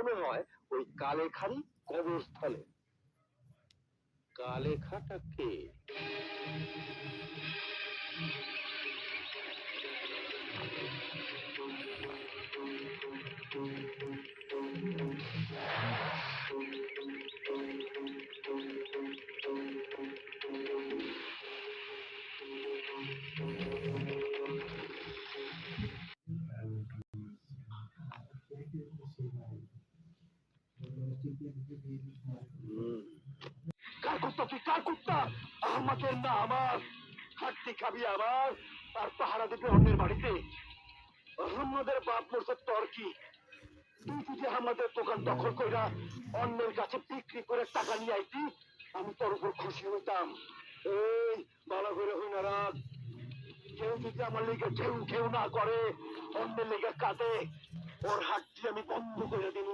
মনে হয় ওই কালেখানি কবরস্থলে। কালেখাটা কে? কার কুত্তা তুই কার কুত্তা না আমার খাবি আমার আর পাহারা অন্যের বাড়িতে আমাদের বাপ মরছে তোর কি তুই যদি আমাদের দোকান দখল কইরা অন্যের কাছে বিক্রি করে টাকা নিয়ে আইতি আমি তোর উপর খুশি হইতাম এই ভালো করে হই না কেউ যদি আমার লেগে কেউ কেউ না করে অন্যের লেগে কাঁদে ওর হাতটি আমি বন্ধ করে দিব